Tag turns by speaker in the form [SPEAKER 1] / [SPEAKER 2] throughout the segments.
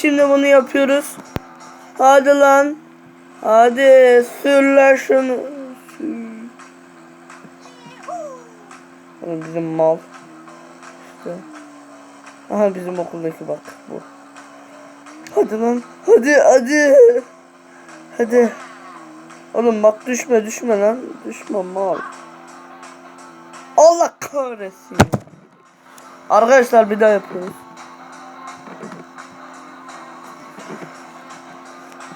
[SPEAKER 1] Şimdi bunu yapıyoruz. Hadi lan. Hadi şunu. Sür. Oğlum Bizim mal. İşte. Aha bizim okuldaki bak bu. Hadi lan. Hadi hadi. Hadi. Oğlum bak düşme düşme lan. Düşme mal. Allah kahretsin. Arkadaşlar bir daha yapıyoruz.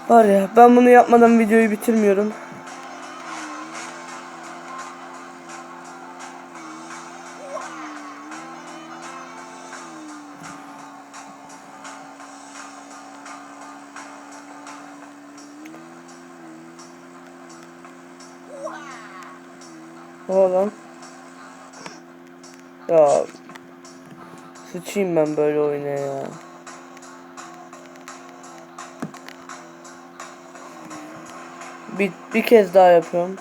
[SPEAKER 1] Var ya ben bunu yapmadan videoyu bitirmiyorum. Oğlum. Ya sıçayım ben böyle oyuna ya. Bir, bir kez daha yapıyorum.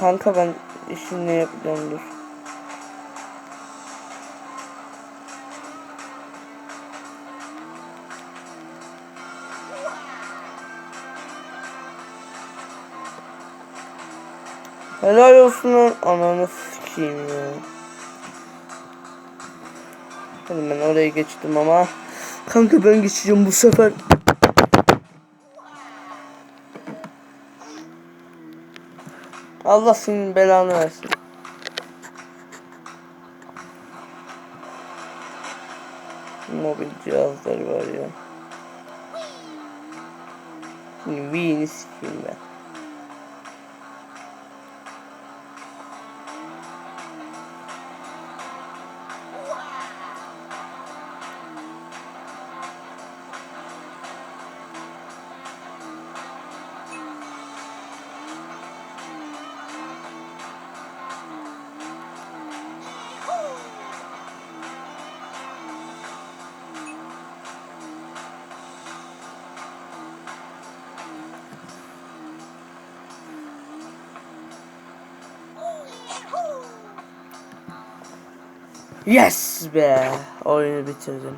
[SPEAKER 1] Kanka ben işini yapacağım dur. Helal olsun lan. Ananı sikeyim ya. Oğlum ben oraya geçtim ama. Kanka ben geçeceğim bu sefer. Allah senin belanı versin. Mobil cihazları var ya. V'ni sikeyim ben. Yes be. Oyunu bitirdim.